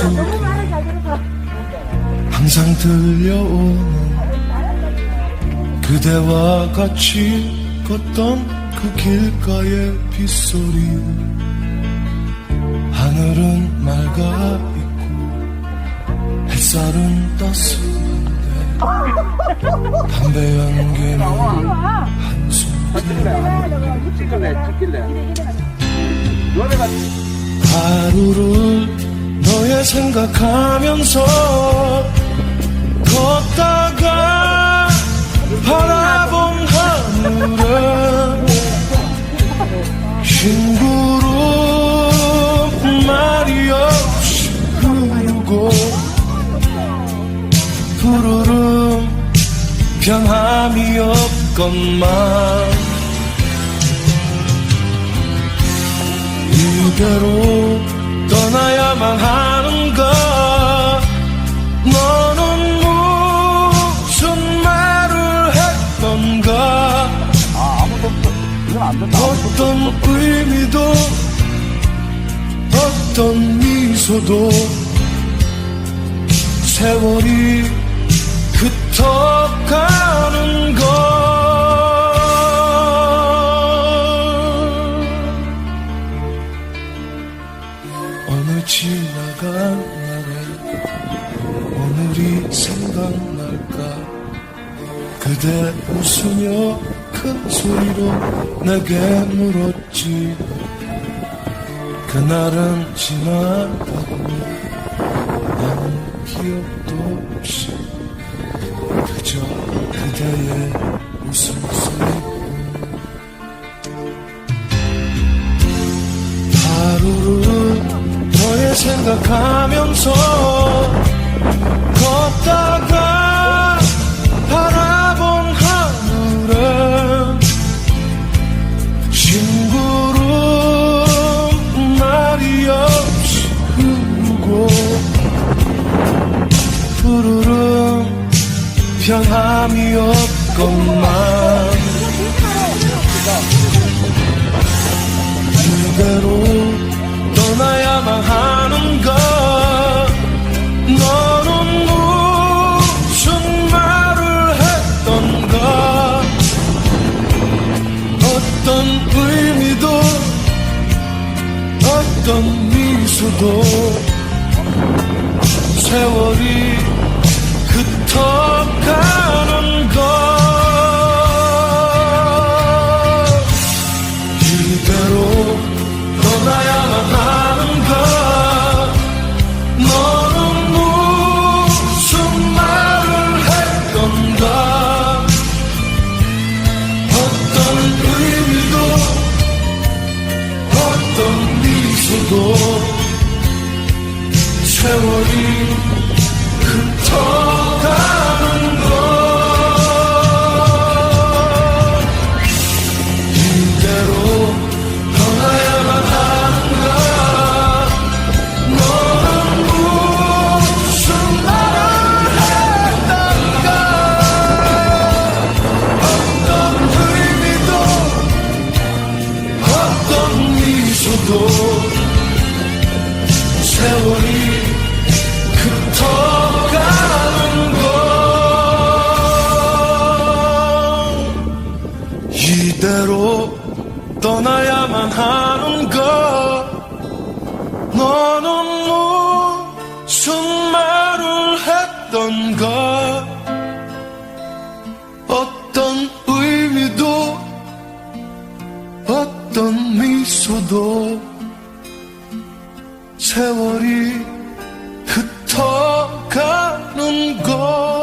마음속에 항상 들려오는 그대와 같이 걷던 그 길가의 빗소리 하늘은 맑아 있고 햇살은 따스한데 담배 연기는 한숨. 노래가 하루를 너의 생각하면서 걷다가 바라본 하늘은 흰 구름 말이 없이 흐르고 푸르름 변함이 없건만 이대로 떠나야만 하는가 너는 무슨 말을 했던가 아. 어떤 의미도 어떤 미소도 세월이 흩어가는 것 날에 오늘이 생각날까? 그대 웃으며 큰 소리로 내게 물었지. 그날은 지나가고 아무 기억도 없이 그저 그대의 웃음 소리 생각하면서 걷다가 바라본 하늘은 심구름 말이 없이 흐르고 푸르름 변함이 없건만 미소도 세월이 세 떠나야만 하는가 너는 무슨 말을 했던가 어떤 의미도 어떤 미소도 세월이 흩어가는 것